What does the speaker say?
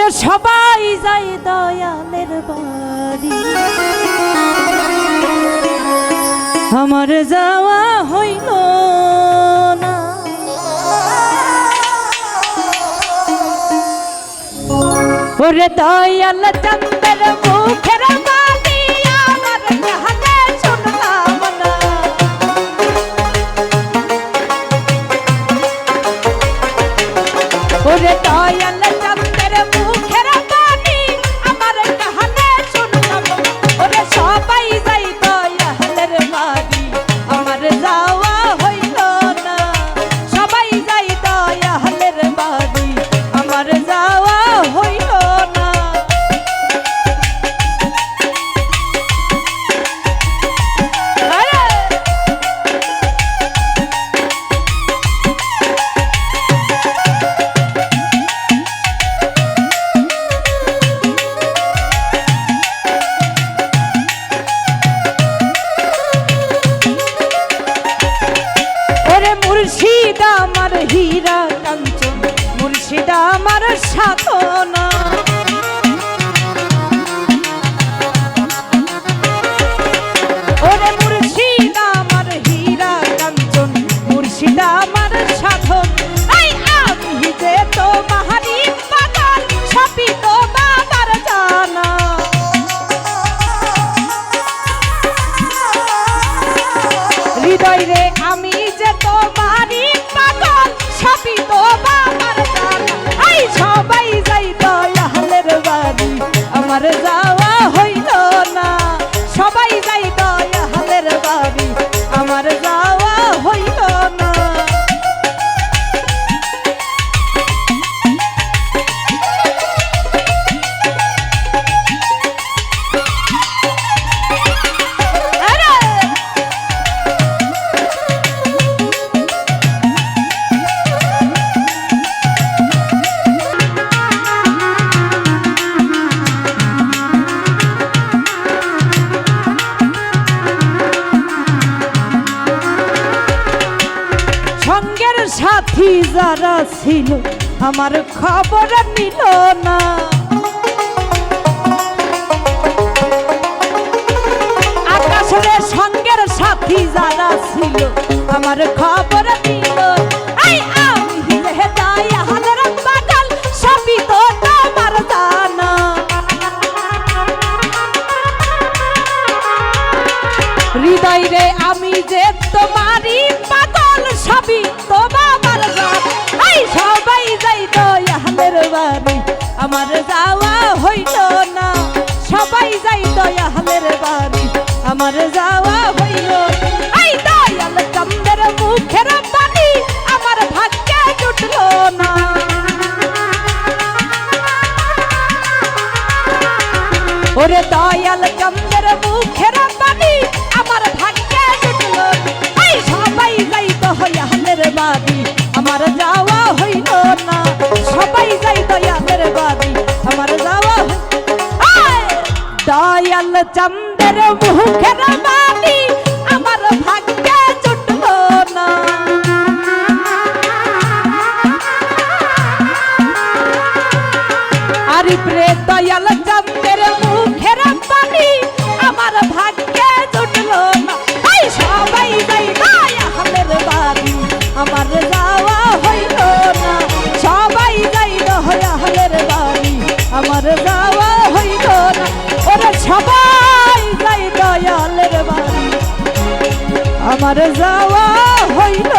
ওরে সবাই যাই দয়ালের বাড়ি। আমার যাওয়া হইল না। ওরে দয়াল চন্দ্র মুখের মুর্শিদ আমার হীরা কাঞ্চন মুর্শিদা আমার সাধনা। আমার যাওয়া সাথী যারা ছিল, আমার খবর নিল না। আকাশের সঙ্গের সাথী যারা ছিল, আমার খবর নিল আমার যাওয়া হইল। এই দয়াল চন্দ্রের মুখের বাণী আমার ভাগ্যে জুটলো না। ওরে দয়াল চন্দ্রের মুখের বাণী আমার ভাগ্যে জুটলো। এই সবাই যাই দয়ালের বাড়ি আমার যাওয়া হইল না। সবাই যাই দয়াল চন্দ্রের মুখের বাণী আমার ভাগ্যে আমার যাওয়া হইল।